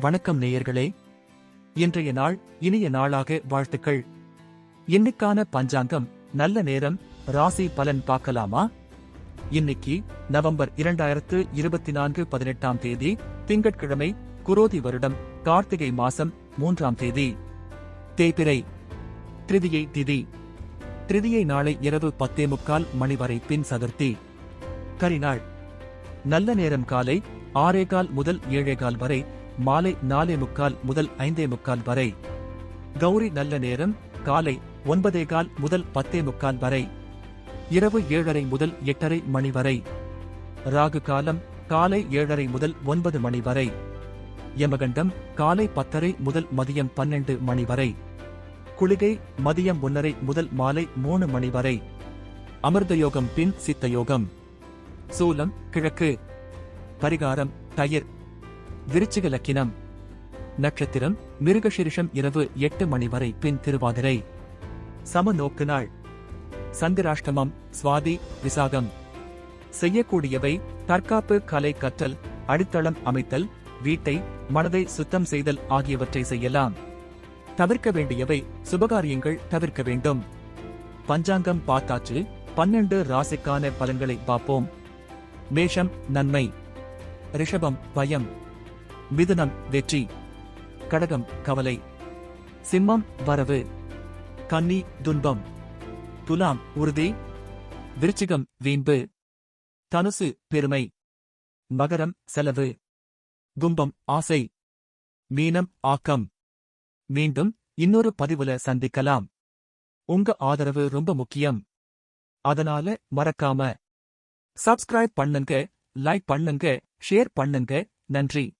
வணக்கம் நேயர்களே. இன்றைய நாள் இனிய நாளாக வாழ்த்துக்கள். இன்னைக்கான பஞ்சாங்கம் நல்ல நேரம் ராசி பலன் பார்க்கலாமா? இன்னைக்கு நவம்பர் இரண்டாயிரத்து இருபத்தி நான்கு பதினெட்டாம் தேதி திங்கட்கிழமை குரோதி வருடம் கார்த்திகை மாசம் மூன்றாம் தேதி. தேபிரை திருதியை திதி. திருதியை நாளை இரவு பத்தே முக்கால் மணி வரை பின் சதுர்த்தி. கரிநாள் நல்ல நேரம் காலை ஆறேகால் முதல் ஏழேகால் வரை மாலை நாலே முக்கால் முதல் ஐந்தே முக்கால் வரை. கௌரி நல்ல நேரம் காலை ஒன்பதே கால் முதல் பத்தே முக்கால் வரை. இரவு ஏழரை முதல் எட்டரை மணி வரை. ராகு காலம் காலை ஏழரை முதல் ஒன்பது மணி வரை. யமகண்டம் காலை பத்தரை முதல் மதியம் பன்னெண்டு மணி வரை. குளிகை மதியம் ஒன்னரை முதல் மாலை மூணு மணி வரை. அமிர்த யோகம் பின் சித்த யோகம் சூலம் கிழக்கு. பரிகாரம் தயிர். விருச்சிக லக்கினம். நட்சத்திரம் மிருகசிரிஷம் இரவு எட்டு மணி வரை பின் திருவாதிரை. சம நோக்கு நாள். சந்திராஷ்டமம் சுவாதி விசாகம். செய்யக்கூடியவை தற்காப்பு கலை கற்றல் அடித்தளம் அமைத்தல் வீட்டை மனதை சுத்தம் செய்தல் ஆகியவற்றை செய்யலாம். தவிர்க்க வேண்டியவை சுபகாரியங்கள் தவிர்க்க வேண்டும். பஞ்சாங்கம் பார்த்தாச்சு பன்னெண்டு ராசிக்கான பலன்களை பார்ப்போம். மேஷம் நன்மை. ரிஷபம் பயம். மிதுனம் வெற்றி கடகம் கவலை சிம்மம் வரவு கன்னி துன்பம் துலாம் உறுதி விருச்சிகம் வீம்பு தனுசு பெருமை மகரம் செலவு கும்பம் ஆசை மீனம் ஆக்கம். மீண்டும் இன்னொரு பதிவுல சந்திக்கலாம். உங்க ஆதரவு ரொம்ப முக்கியம். அதனால மறக்காம சப்ஸ்கிரைப் பண்ணுங்க லைக் பண்ணுங்க ஷேர் பண்ணுங்க. நன்றி.